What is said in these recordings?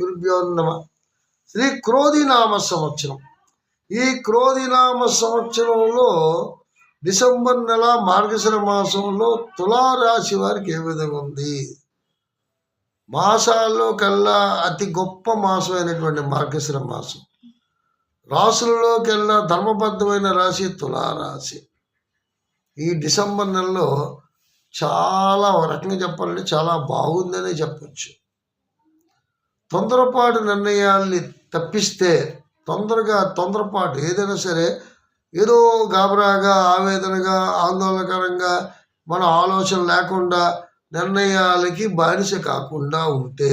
గురుభ్యో నమ. శ్రీ క్రోధినామ సంవత్సరం. ఈ క్రోధినామ సంవత్సరంలో డిసెంబర్ నెల మార్గశిర మాసంలో తులారాశి వారికి ఏ విధంగా ఉంది? మాసాల్లో కల్లా అతి గొప్ప మాసం అయినటువంటి మార్గశిర మాసం. రాసులలో కల్లా ధర్మబద్ధమైన రాశి తులారాశి. ఈ డిసెంబర్ నెలలో చాలా రకంగా చెప్పాలంటే చాలా బాగుందనే చెప్పచ్చు. తొందరపాటు నిర్ణయాల్ని తప్పిస్తే తొందరగా తొందరపాటు ఏదైనా సరే ఏదో గాబరాగా ఆవేదనగా ఆందోళనకరంగా మన ఆలోచన లేకుండా నిర్ణయాలకి బానిస కాకుండా ఉంటే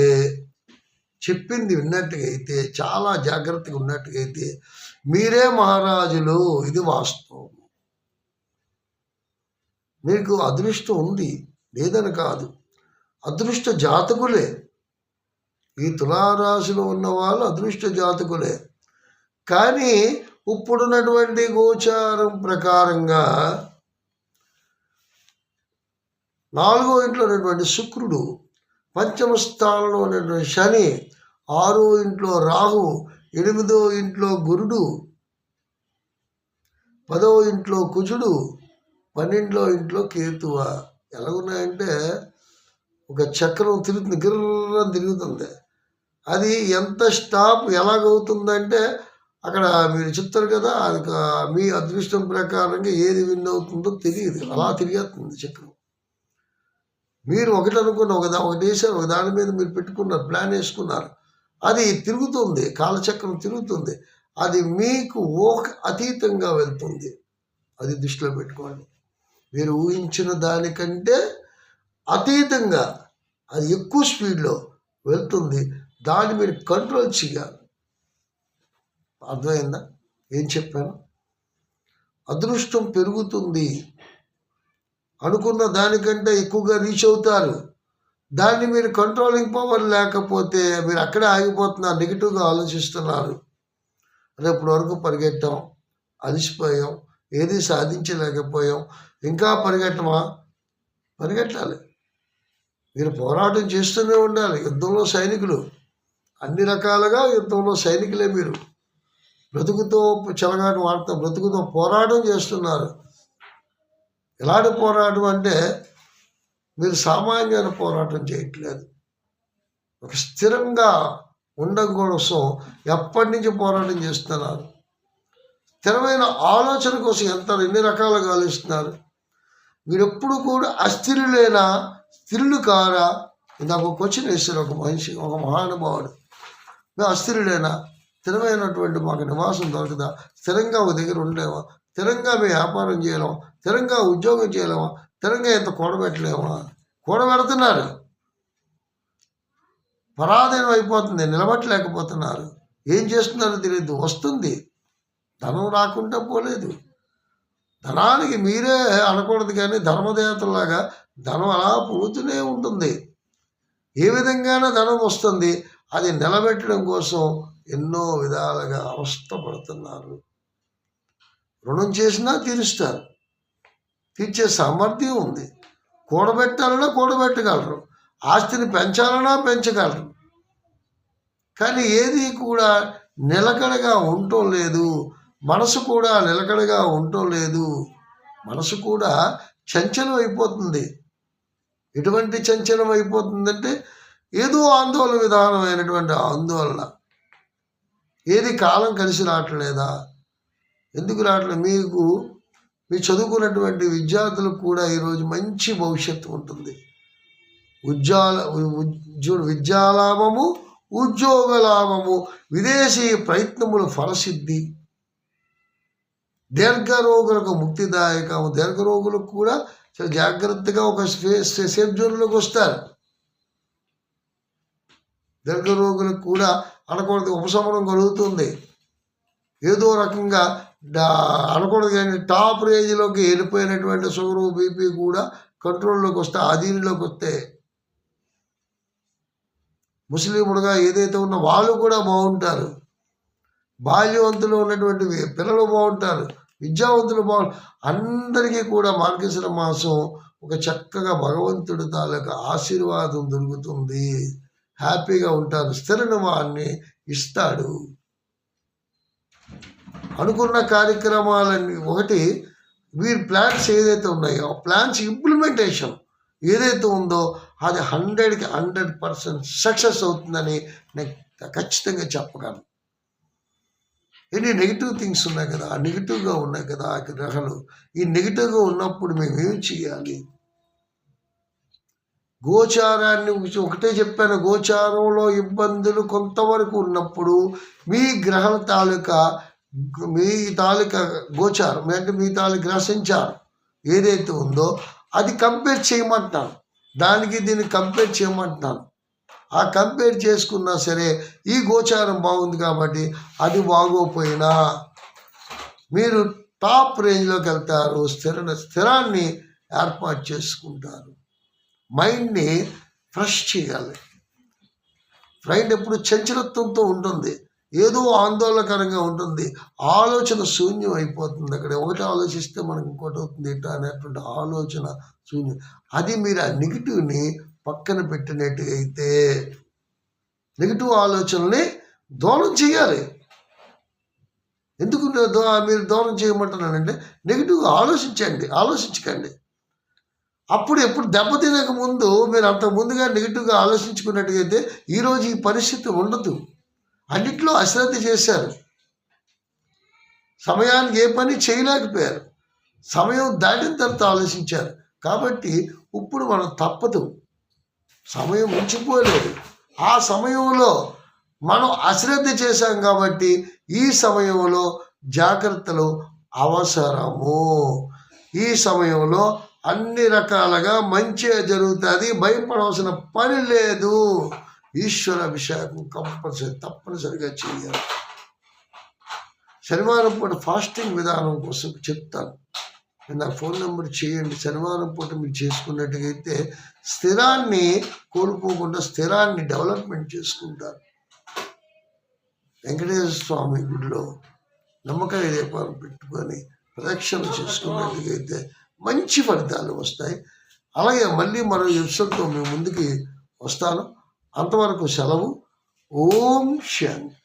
చెప్పింది విన్నట్టుగైతే అయితే చాలా జాగ్రత్తగా ఉన్నట్టుగా అయితే మీరే మహారాజులు ఇది వాస్తవం. మీకు అదృష్టం ఉంది లేదని కాదు. అదృష్ట జాతకులే ఈ తులారాశిలో ఉన్న వాళ్ళు అదృష్ట జాతకులే. కానీ ఇప్పుడున్నటువంటి గోచారం ప్రకారంగా నాలుగో ఇంట్లో ఉన్నటువంటి శుక్రుడు పంచమ స్థానంలో ఉన్నటువంటి శని ఆరో ఇంట్లో రాహు ఎనిమిదో ఇంట్లో గురుడు పదో ఇంట్లో కుజుడు పన్నెండులో ఇంట్లో కేతువ. ఎలాగున్నాయంటే ఒక చక్రం తిరుగుతుంది గిర్రం తిరుగుతుంది. అది ఎంత స్టాప్ ఎలాగవుతుందంటే అక్కడ మీరు చెప్తారు కదా అది మీ అదృష్టం ప్రకారంగా ఏది విన్ అవుతుందో తెలియదు. అలా తిరిగేస్తుంది చక్రం. మీరు ఒకటి అనుకున్న ఒక ఒకటి వేసారు ఒక దాని మీద మీరు పెట్టుకున్నారు ప్లాన్ వేసుకున్నారు. అది తిరుగుతుంది కాలచక్రం తిరుగుతుంది. అది మీకు ఓక అతీతంగా వెళ్తుంది. అది దృష్టిలో పెట్టుకోండి. మీరు ఊహించిన దానికంటే అతీతంగా అది ఎక్కువ స్పీడ్లో వెళ్తుంది. దాన్ని మీరు కంట్రోల్ చేయాలి. అర్థమైందా? ఏం చెప్పాను? అదృష్టం పెరుగుతుంది అనుకున్న దానికంటే ఎక్కువగా రీచ్ అవుతారు. దాన్ని మీరు కంట్రోలింగ్ పవర్ లేకపోతే మీరు అక్కడే ఆగిపోతున్నారు నెగిటివ్గా ఆలోచిస్తున్నారు. రేపటి వరకు పరిగెట్టాం అలసిపోయాం ఏది సాధించలేకపోయాం ఇంకా పరిగెట్టమా? పరిగెట్టాలి. మీరు పోరాటం చేస్తూనే ఉండాలి. యుద్ధంలో సైనికులు అన్ని రకాలుగా యుద్ధంలో సైనికులే మీరు. బ్రతుకుతో చెలగాటు వార్త బ్రతుకుతో పోరాటం చేస్తున్నారు. ఎలాంటి పోరాటం అంటే మీరు సామాన్యమైన పోరాటం చేయట్లేదు. ఒక స్థిరంగా ఉండడం కోసం ఎప్పటి నుంచి పోరాటం చేస్తున్నారు? స్థిరమైన ఆలోచన కోసం ఎంత ఎన్ని రకాలుగా ఆలోచిస్తున్నారు? మీరెప్పుడు కూడా అస్థిరులేనా స్థిరులు కారా? నాకు ఒక క్వశ్చన్ వేస్తారు ఒక మనిషి ఒక మహానుభావుడు. మేము అస్థిరుడైనా స్థిరమైనటువంటి మాకు నివాసం దొరకదా? స్థిరంగా ఒక దగ్గర ఉండలేమా? స్థిరంగా మేము వ్యాపారం చేయలేమా? స్థిరంగా ఉద్యోగం చేయలేమా? స్థిరంగా ఎంత కూడబెట్టలేమా కూడబెడుతున్నారు పరాధీనం అయిపోతుంది నిలబట్టలేకపోతున్నారు. ఏం చేస్తున్నారో తెలియదు. వస్తుంది. ధనం రాకుండా పోలేదు. ధనానికి మీరే అనకూడదు కానీ ధర్మదేవతలాగా ధనం అలా పుడుతూనే ఉంటుంది. ఏ విధంగానే ధనం వస్తుంది? అది నిలబెట్టడం కోసం ఎన్నో విధాలుగా అవస్థపడుతున్నారు. రుణం చేసినా తీరుస్తారు. తీర్చే సామర్థ్యం ఉంది. కూడబెట్టాలన్నా కూడబెట్టగలరు. ఆస్తిని పెంచాలన్నా పెంచగలరు. కానీ ఏది కూడా నిలకడగా ఉండటం లేదు. మనసు కూడా నిలకడగా ఉండటం లేదు. మనసు కూడా చంచలం అయిపోతుంది. ఎటువంటి చంచలం అయిపోతుందంటే ఏదో ఆందోళన విధానమైనటువంటి ఆందోళన. ఏది కాలం కలిసి రావట్లేదా? ఎందుకు రావట్లేదు? మీకు మీ చదువుకున్నటువంటి విద్యార్థులకు కూడా ఈరోజు మంచి భవిష్యత్తు ఉంటుంది. ఉద్యోగ ఉద్యో విద్యాలాభము ఉద్యోగ లాభము విదేశీ ప్రయత్నముల ఫలసిద్ధి. దీర్ఘరోగులకు ముక్తిదాయకము. దీర్ఘరోగులకు కూడా చాలా జాగ్రత్తగా ఒక స్పే- సేఫ్ జోన్లోకి వస్తారు. దీర్ఘరోగులకు కూడా అనకూడదు ఉపశమనం కలుగుతుంది. ఏదో రకంగా అనకూడదు కానీ టాప్ రేంజ్లోకి వెళ్ళిపోయినటువంటి షుగరు బీపీ కూడా కంట్రోల్లోకి వస్తే అధీనంలోకి వస్తే ముస్లింలుగా ఏదైతే ఉన్నా వాళ్ళు కూడా బాగుంటారు. బాల్యవంతులు ఉన్నటువంటి పిల్లలు బాగుంటారు. విద్యావంతులు బాగు అందరికీ కూడా మార్గశిర మాసం ఒక చక్కగా భగవంతుడి తాలూకా ఆశీర్వాదం దొరుకుతుంది. హ్యాపీగా ఉంటారు స్థిరనవాన్ని ఇస్తాడు. అనుకున్న కార్యక్రమాలన్నీ ఒకటి వీరి ప్లాన్స్ ఏదైతే ఉన్నాయో ఆ ప్లాన్స్ ఇంప్లిమెంటేషన్ ఏదైతే ఉందో అది హండ్రెడ్కి హండ్రెడ్ పర్సెంట్ సక్సెస్ అవుతుందని నేను ఖచ్చితంగా చెప్పగలను. ఎన్ని నెగిటివ్ థింగ్స్ ఉన్నాయి కదా ఆ నెగిటివ్గా ఉన్నాయి కదా ఆ గ్రహాలు. ఈ నెగిటివ్గా ఉన్నప్పుడు మేము ఏం చేయాలి? గోచారాన్ని ఒకటే చెప్పాను. గోచారంలో ఇబ్బందులు కొంతవరకు ఉన్నప్పుడు మీ గ్రహం తాలూకా మీ తాలూకా గోచారం అంటే మీ తాలూకా గ్రహ సంచారం ఏదైతే ఉందో అది కంపేర్ చేయమంటున్నాను. దానికి దీన్ని కంపేర్ చేయమంటున్నాను. ఆ కంపేర్ చేసుకున్నా సరే ఈ గోచారం బాగుంది కాబట్టి అది బాగోపోయినా మీరు టాప్ రేంజ్లోకి వెళ్తారు స్థిర స్థిరాన్ని ఏర్పాటు చేసుకుంటారు. మైండ్ని ఫ్రెష్ చేయాలి. మైండ్ ఎప్పుడు చంచలత్వంతో ఉంటుంది. ఏదో ఆందోళనకరంగా ఉంటుంది. ఆలోచన శూన్యం అయిపోతుంది. అక్కడ ఒకటి ఆలోచిస్తే మనకి ఇంకోటి అవుతుంది. ఏంటో అనేటువంటి ఆలోచన శూన్యం. అది మీరు ఆ నెగిటివ్ని పక్కన పెట్టినట్టు అయితే నెగిటివ్ ఆలోచనల్ని దూరం చేయాలి. ఎందుకు మీరు దూరం చేయమంటున్నానంటే నెగిటివ్గా ఆలోచించండి. ఆలోచించకండి. అప్పుడు ఎప్పుడు దెబ్బతినక ముందు మీరు అంత ముందుగా నెగిటివ్గా ఆలోచించుకున్నట్టుగైతే ఈరోజు ఈ పరిస్థితి ఉండదు. అన్నిట్లో అశ్రద్ధ చేశారు. సమయానికి ఏ పని చేయలేకపోయారు. సమయం దాటిన తర్వాత ఆలోచించారు. కాబట్టి ఇప్పుడు మనం తప్పదు. సమయం ఉంచిపోలేదు. ఆ సమయంలో మనం అశ్రద్ధ చేశాం కాబట్టి ఈ సమయంలో జాగ్రత్తలు అవసరము. ఈ సమయంలో అన్ని రకాలుగా మంచిగా జరుగుతుంది భయపడవలసిన పని లేదు. ఈశ్వర అభిషేకం కంపల్సరీ తప్పనిసరిగా చేయాలి. శనివారం పూట ఫాస్టింగ్ విధానం కోసం చెప్తాను. నా ఫోన్ నెంబర్ చేయండి. శనివారం పూట మీరు చేసుకున్నట్టుగైతే స్థిరాన్ని కోల్పోకుండా స్థిరాన్ని డెవలప్మెంట్ చేసుకుంటారు వెంకటేశ్వర స్వామి గుడిలో నమ్మకాయ దీపాలు పెట్టుకొని ప్రదక్షిణ చేసుకున్నట్టుగైతే మంచి ఫలితాలు వస్తాయి. అలాగే మళ్ళీ మరో ఎపిసోడ్తో మేము ముందుకి వస్తాను. అంతవరకు సెలవు. ఓం శాంతి.